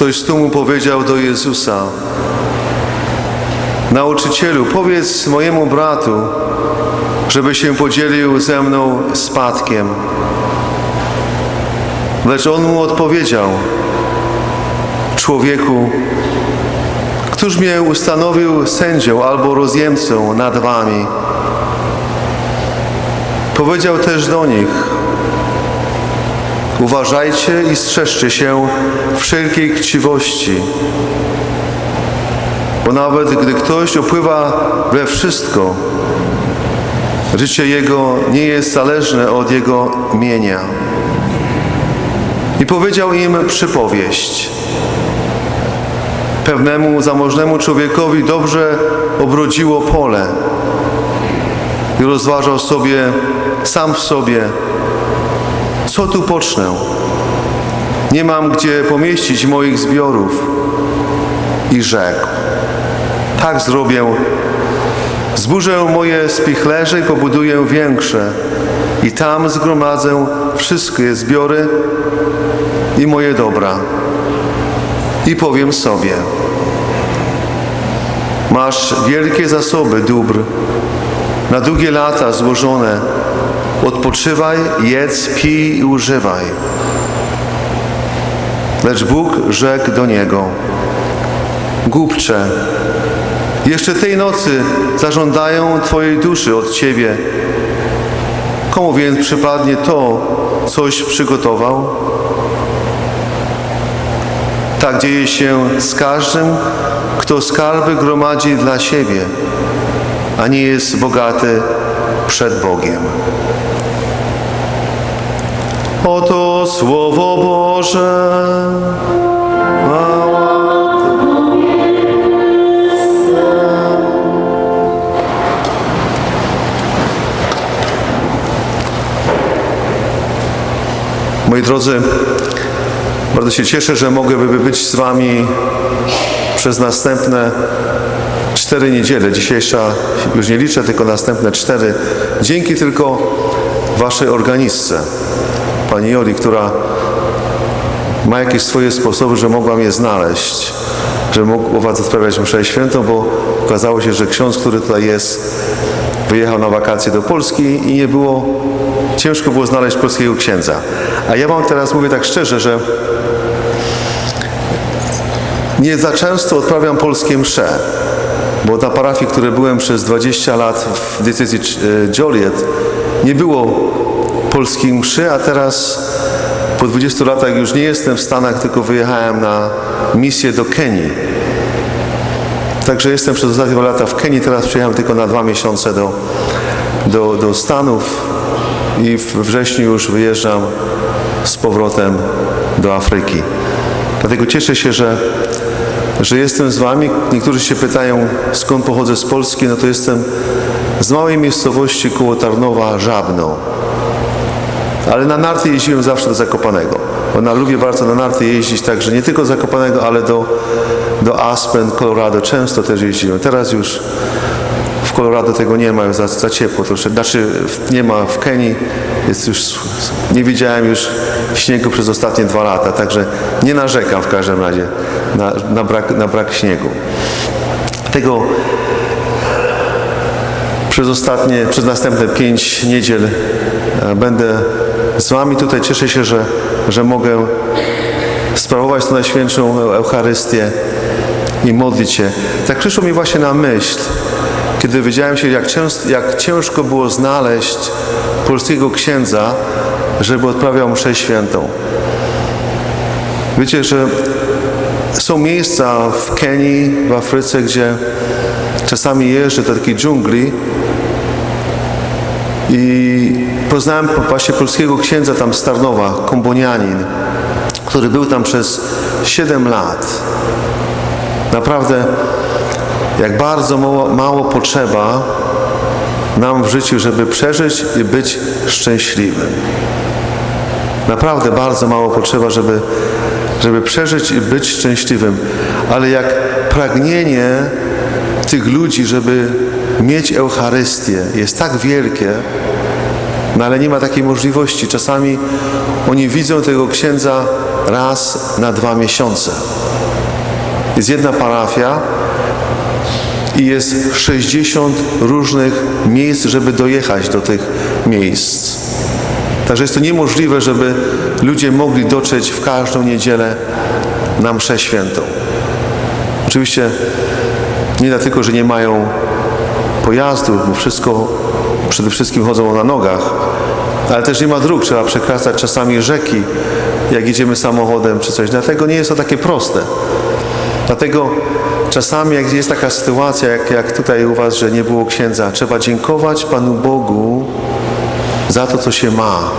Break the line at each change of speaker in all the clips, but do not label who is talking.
Ktoś z tłumu powiedział do Jezusa: Nauczycielu, powiedz mojemu bratu, żeby się podzielił ze mną spadkiem. Lecz on mu odpowiedział: Człowieku, któż mnie ustanowił sędzią albo rozjemcą nad wami? Powiedział też do nich: Uważajcie i strzeżcie się wszelkiej chciwości. Bo nawet gdy ktoś opływa we wszystko, życie jego nie jest zależne od jego mienia. I powiedział im przypowieść. Pewnemu zamożnemu człowiekowi dobrze obrodziło pole i rozważał sobie sam w sobie, co tu pocznę? Nie mam gdzie pomieścić moich zbiorów. I rzekł, tak zrobię. Zburzę moje spichlerze i pobuduję większe. I tam zgromadzę wszystkie zbiory i moje dobra. I powiem sobie, masz wielkie zasoby dóbr, na długie lata złożone. Odpoczywaj, jedz, pij i używaj. Lecz Bóg rzekł do niego, głupcze, jeszcze tej nocy zażądają Twojej duszy od Ciebie. Komu więc przypadnie to, coś przygotował? Tak dzieje się z każdym, kto skarby gromadzi dla siebie, a nie jest bogaty przed Bogiem. Oto Słowo Boże. Moi drodzy, bardzo się cieszę, że mogę by być z Wami przez następne cztery niedziele. Dzisiejsza już nie liczę, tylko następne cztery. Dzięki tylko Waszej organistce, Pani Joli, która ma jakieś swoje sposoby, że mogła mnie znaleźć, że mógł Was odprawiać mszę świętą, bo okazało się, że ksiądz, który tutaj jest, wyjechał na wakacje do Polski i nie było, ciężko było znaleźć polskiego księdza. A ja Wam teraz mówię tak szczerze, że nie za często odprawiam polskie msze, bo na parafii, które byłem przez 20 lat w decyzji Joliet, nie było polskich mszy, a teraz po 20 latach już nie jestem w Stanach, tylko wyjechałem na misję do Kenii. Także jestem przez ostatnie dwa lata w Kenii, teraz przyjechałem tylko na dwa miesiące do, do, do Stanów i w wrześniu już wyjeżdżam z powrotem do Afryki. Dlatego cieszę się, że, że jestem z Wami. Niektórzy się pytają, skąd pochodzę z Polski. No to jestem z małej miejscowości koło Tarnowa, Żabno. Ale na narty jeździłem zawsze do Zakopanego. Bo na, lubię bardzo na narty jeździć, także nie tylko do Zakopanego, ale do, do Aspen, Colorado. Często też jeździłem. Teraz już w Colorado tego nie ma, za, za ciepło troszkę. Znaczy nie ma w Kenii, jest już, nie widziałem już śniegu przez ostatnie dwa lata, także nie narzekam w każdym razie na, na, brak, na brak śniegu. Tego przez ostatnie, przez następne pięć niedziel e, będę z Wami. Tutaj cieszę się, że, że mogę sprawować tę Najświętszą Eucharystię i modlić się. Tak przyszło mi właśnie na myśl, kiedy wiedziałem się, jak, często, jak ciężko było znaleźć polskiego księdza, żeby odprawiał mszę świętą. Wiecie, że są miejsca w Kenii, w Afryce, gdzie czasami jeżdżę do takiej dżungli i poznałem właśnie polskiego księdza tam z Tarnowa, kombonianin, który był tam przez 7 lat. Naprawdę, jak bardzo mało, mało potrzeba nam w życiu, żeby przeżyć i być szczęśliwym. Naprawdę bardzo mało potrzeba, żeby, żeby przeżyć i być szczęśliwym. Ale jak pragnienie tych ludzi, żeby mieć Eucharystię, jest tak wielkie, no ale nie ma takiej możliwości. Czasami oni widzą tego księdza raz na dwa miesiące. Jest jedna parafia i jest 60 różnych miejsc, żeby dojechać do tych miejsc. Także jest to niemożliwe, żeby ludzie mogli dotrzeć w każdą niedzielę na mszę świętą. Oczywiście nie dlatego, że nie mają pojazdów, bo wszystko przede wszystkim chodzą na nogach, ale też nie ma dróg, trzeba przekraczać czasami rzeki, jak jedziemy samochodem czy coś. Dlatego nie jest to takie proste. Dlatego czasami, jak jest taka sytuacja, jak, jak tutaj u Was, że nie było księdza, trzeba dziękować Panu Bogu za to, co się ma.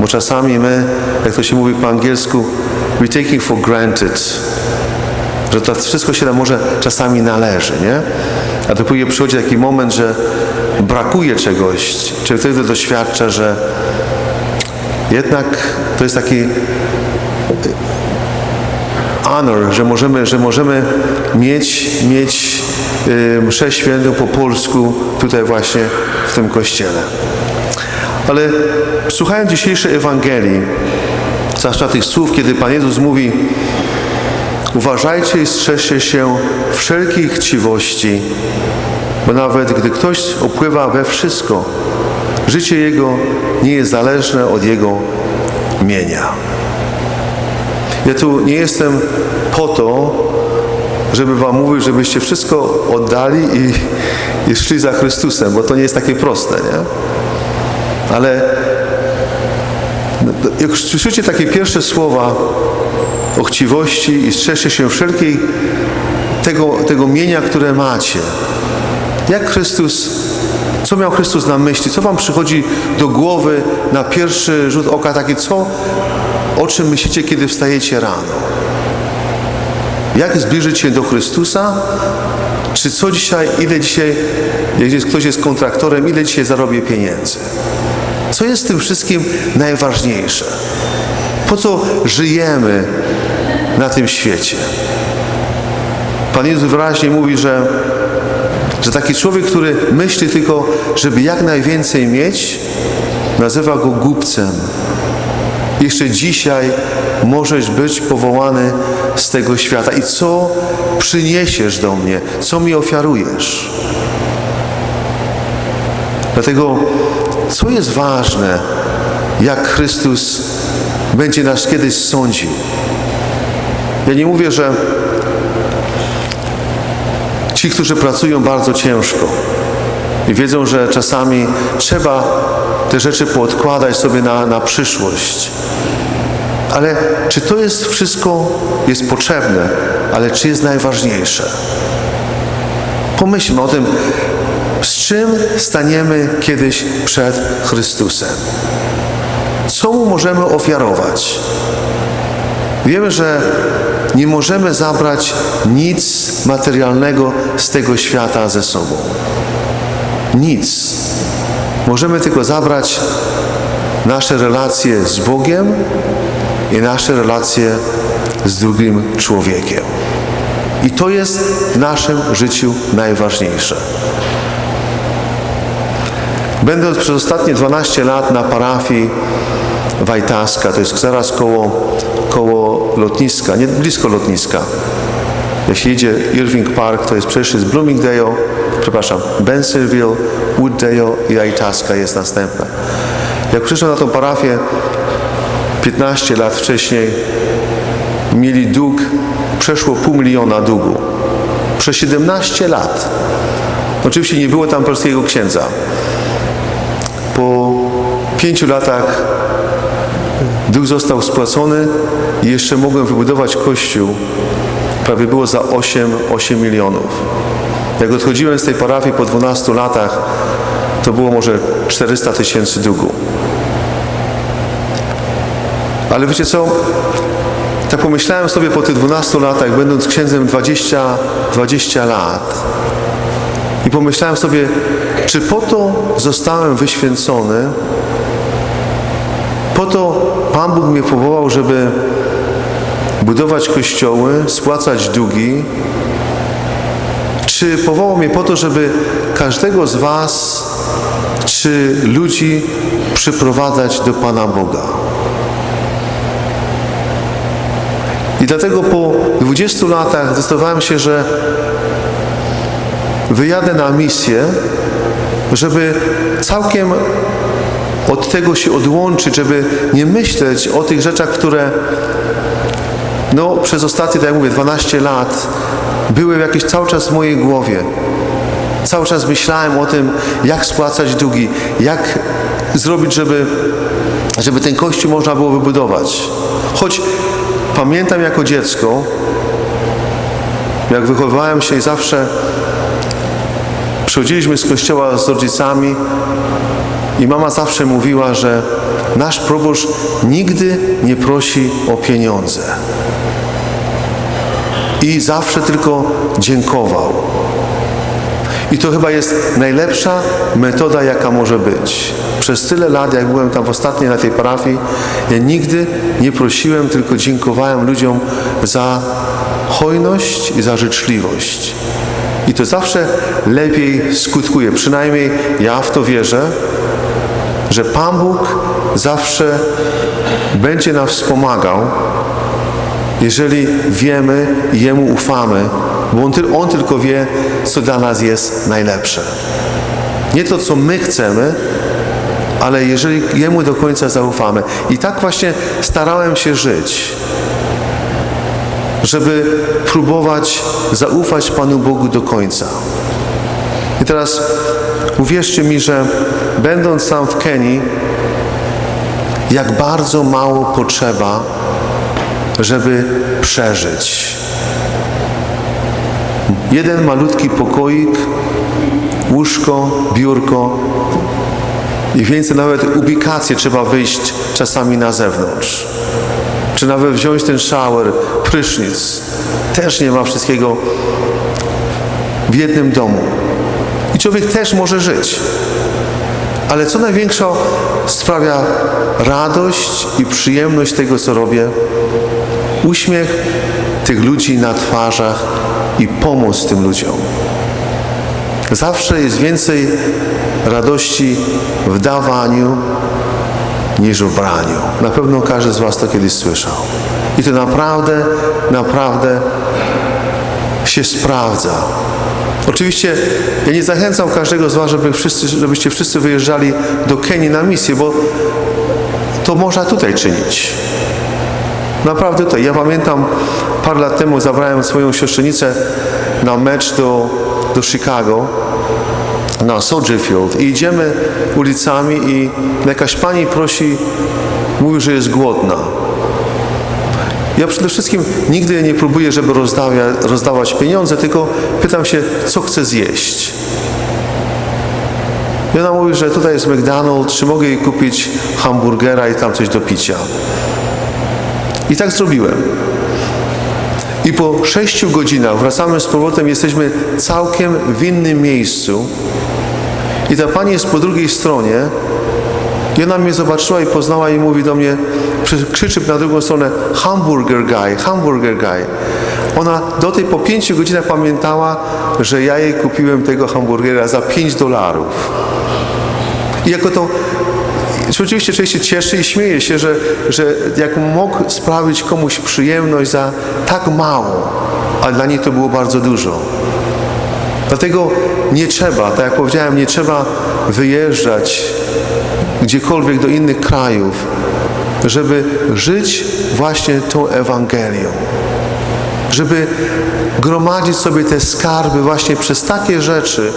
Bo czasami my, jak to się mówi po angielsku, we taking for granted, że to wszystko się nam może czasami należy, nie? A dopiero przychodzi taki moment, że brakuje czegoś, czy wtedy doświadcza, że jednak to jest taki honor, że możemy, że możemy mieć, mieć y, mszę świętą po polsku tutaj właśnie w tym kościele. Ale słuchając dzisiejszej Ewangelii, zwłaszcza tych słów, kiedy Pan Jezus mówi Uważajcie i strzeżcie się wszelkiej chciwości, bo nawet gdy ktoś opływa we wszystko, życie jego nie jest zależne od jego mienia. Ja tu nie jestem po to, żeby wam mówić, żebyście wszystko oddali i, i szli za Chrystusem, bo to nie jest takie proste, nie? Ale jak słyszycie takie pierwsze słowa o chciwości i strzeżcie się wszelkiej tego, tego mienia, które macie. Jak Chrystus, co miał Chrystus na myśli? Co wam przychodzi do głowy na pierwszy rzut oka? Takie co, o czym myślicie, kiedy wstajecie rano? Jak zbliżyć się do Chrystusa? Czy co dzisiaj, ile dzisiaj, jak ktoś jest kontraktorem, ile dzisiaj zarobię pieniędzy? Co jest tym wszystkim najważniejsze? Po co żyjemy na tym świecie? Pan Jezus wyraźnie mówi, że, że taki człowiek, który myśli tylko, żeby jak najwięcej mieć, nazywa go głupcem. Jeszcze dzisiaj możesz być powołany z tego świata. I co przyniesiesz do mnie? Co mi ofiarujesz? Dlatego, co jest ważne, jak Chrystus będzie nas kiedyś sądził? Ja nie mówię, że ci, którzy pracują bardzo ciężko i wiedzą, że czasami trzeba te rzeczy poodkładać sobie na, na przyszłość. Ale czy to jest wszystko jest potrzebne, ale czy jest najważniejsze? Pomyślmy o tym, z czym staniemy kiedyś przed Chrystusem. Co mu możemy ofiarować? Wiemy, że nie możemy zabrać nic materialnego z tego świata ze sobą. Nic. Możemy tylko zabrać nasze relacje z Bogiem i nasze relacje z drugim człowiekiem. I to jest w naszym życiu najważniejsze. Będąc przez ostatnie 12 lat na parafii Wajtaska, to jest zaraz koło, koło lotniska, nie blisko lotniska. Jeśli jedzie Irving Park, to jest przejście z Bloomingdale, przepraszam, Bensenville, Wooddale i Wajtaska jest następne. Jak przyszedłem na tą parafię 15 lat wcześniej, mieli dług, przeszło pół miliona długu. Przez 17 lat. Oczywiście nie było tam polskiego księdza. Po pięciu latach dług został spłacony i jeszcze mogłem wybudować kościół. Prawie było za 8, 8 milionów. Jak odchodziłem z tej parafii po 12 latach, to było może 400 tysięcy długu. Ale wiecie co? Tak pomyślałem sobie po tych 12 latach, będąc księdzem 20, 20 lat. I pomyślałem sobie, czy po to zostałem wyświęcony, po to Pan Bóg mnie powołał, żeby budować kościoły, spłacać długi, czy powołał mnie po to, żeby każdego z Was, czy ludzi przyprowadzać do Pana Boga. I dlatego po 20 latach zdecydowałem się, że wyjadę na misję, żeby całkiem od tego się odłączyć, żeby nie myśleć o tych rzeczach, które no, przez ostatnie, tak jak mówię, 12 lat były jakieś cały czas w mojej głowie. Cały czas myślałem o tym, jak spłacać długi, jak zrobić, żeby, żeby ten kościół można było wybudować. Choć pamiętam jako dziecko, jak wychowywałem się i zawsze przychodziliśmy z kościoła z rodzicami i mama zawsze mówiła, że nasz proboszcz nigdy nie prosi o pieniądze. I zawsze tylko dziękował. I to chyba jest najlepsza metoda, jaka może być. Przez tyle lat, jak byłem tam w ostatniej na tej parafii, ja nigdy nie prosiłem, tylko dziękowałem ludziom za hojność i za życzliwość. I to zawsze lepiej skutkuje. Przynajmniej ja w to wierzę, że Pan Bóg zawsze będzie nas wspomagał, jeżeli wiemy i Jemu ufamy, bo on, on tylko wie, co dla nas jest najlepsze. Nie to, co my chcemy, ale jeżeli Jemu do końca zaufamy. I tak właśnie starałem się żyć, żeby próbować zaufać Panu Bogu do końca. I teraz uwierzcie mi, że będąc tam w Kenii, jak bardzo mało potrzeba, żeby przeżyć. Jeden malutki pokoik, łóżko, biurko i więcej nawet ubikację trzeba wyjść czasami na zewnątrz. Czy nawet wziąć ten shower, prysznic. Też nie ma wszystkiego w jednym domu. I człowiek też może żyć. Ale co największa sprawia radość i przyjemność tego, co robię? Uśmiech tych ludzi na twarzach i pomoc tym ludziom. Zawsze jest więcej radości w dawaniu niż w braniu. Na pewno każdy z Was to kiedyś słyszał. I to naprawdę, naprawdę się sprawdza. Oczywiście ja nie zachęcam każdego z Was, żeby wszyscy, żebyście wszyscy wyjeżdżali do Kenii na misję, bo to można tutaj czynić. Naprawdę tutaj. Ja pamiętam, parę lat temu zabrałem swoją siostrzenicę na mecz do, do Chicago, na Soldier Field i idziemy ulicami i jakaś pani prosi, mówi, że jest głodna. Ja przede wszystkim nigdy nie próbuję, żeby rozdawia, rozdawać pieniądze, tylko pytam się, co chce zjeść. I ona mówi, że tutaj jest McDonald's, czy mogę jej kupić hamburgera i tam coś do picia. I tak zrobiłem. I po sześciu godzinach wracamy z powrotem, jesteśmy całkiem w innym miejscu. I ta pani jest po drugiej stronie. I ona mnie zobaczyła i poznała i mówi do mnie, krzyczy na drugą stronę, hamburger guy, hamburger guy. Ona do tej po pięciu godzinach pamiętała, że ja jej kupiłem tego hamburgera za 5 dolarów. I jako to Oczywiście człowiek się cieszy i śmieje się, że, że jak mógł sprawić komuś przyjemność za tak mało, a dla niej to było bardzo dużo. Dlatego nie trzeba, tak jak powiedziałem, nie trzeba wyjeżdżać gdziekolwiek do innych krajów, żeby żyć właśnie tą Ewangelią. Żeby gromadzić sobie te skarby właśnie przez takie rzeczy,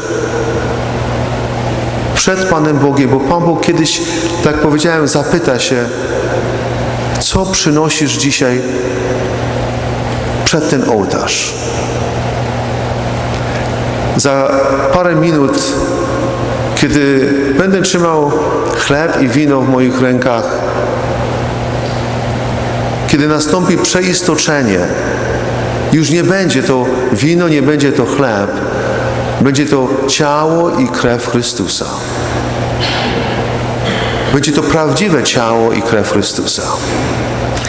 przed Panem Bogiem, bo Pan Bóg kiedyś, tak powiedziałem, zapyta się, co przynosisz dzisiaj przed ten ołtarz. Za parę minut, kiedy będę trzymał chleb i wino w moich rękach, kiedy nastąpi przeistoczenie, już nie będzie to wino, nie będzie to chleb, będzie to ciało i krew Chrystusa. Będzie to prawdziwe ciało i krew Chrystusa.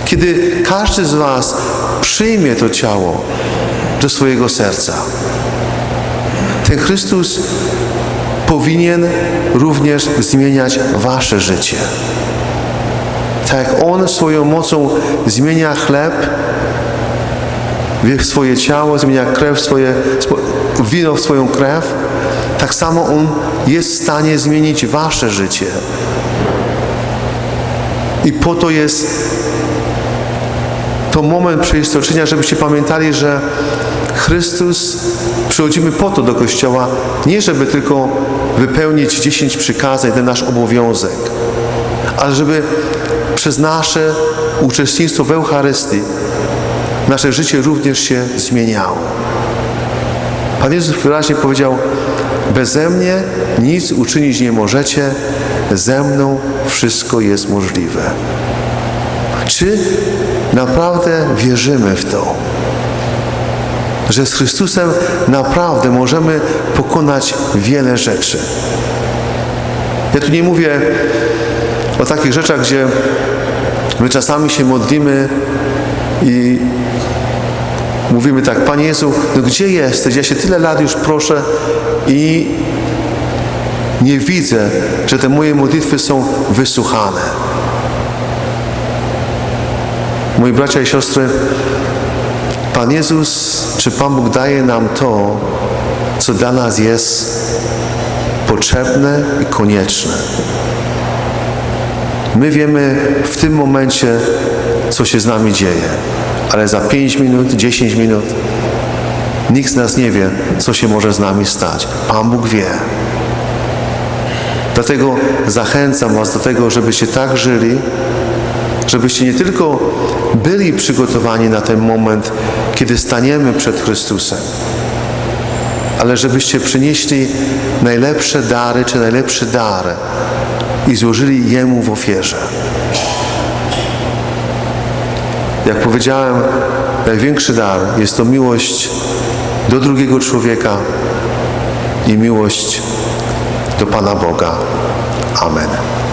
Kiedy każdy z Was przyjmie to ciało do swojego serca, ten Chrystus powinien również zmieniać wasze życie. Tak jak On swoją mocą zmienia chleb, w swoje ciało, zmienia krew, swoje, swo- wino w swoją krew, tak samo On jest w stanie zmienić wasze życie. I po to jest to moment przeistoczenia, żebyście pamiętali, że Chrystus, przychodzimy po to do Kościoła, nie żeby tylko wypełnić 10 przykazań, ten nasz obowiązek, ale żeby przez nasze uczestnictwo w Eucharystii nasze życie również się zmieniało. Pan Jezus wyraźnie powiedział, beze mnie nic uczynić nie możecie, ze mną wszystko jest możliwe. Czy naprawdę wierzymy w to? Że z Chrystusem naprawdę możemy pokonać wiele rzeczy. Ja tu nie mówię o takich rzeczach, gdzie my czasami się modlimy i mówimy tak, Panie Jezu, no gdzie jesteś? Ja się tyle lat już proszę i nie widzę, że te moje modlitwy są wysłuchane. Moi bracia i siostry, Pan Jezus, czy Pan Bóg daje nam to, co dla nas jest potrzebne i konieczne. My wiemy w tym momencie, co się z nami dzieje, ale za 5 minut, 10 minut nikt z nas nie wie, co się może z nami stać. Pan Bóg wie. Dlatego zachęcam Was do tego, żebyście tak żyli, żebyście nie tylko byli przygotowani na ten moment, kiedy staniemy przed Chrystusem, ale żebyście przynieśli najlepsze dary czy najlepszy dar i złożyli Jemu w ofierze. Jak powiedziałem, największy dar jest to miłość do drugiego człowieka i miłość do Pana Boga. Amen.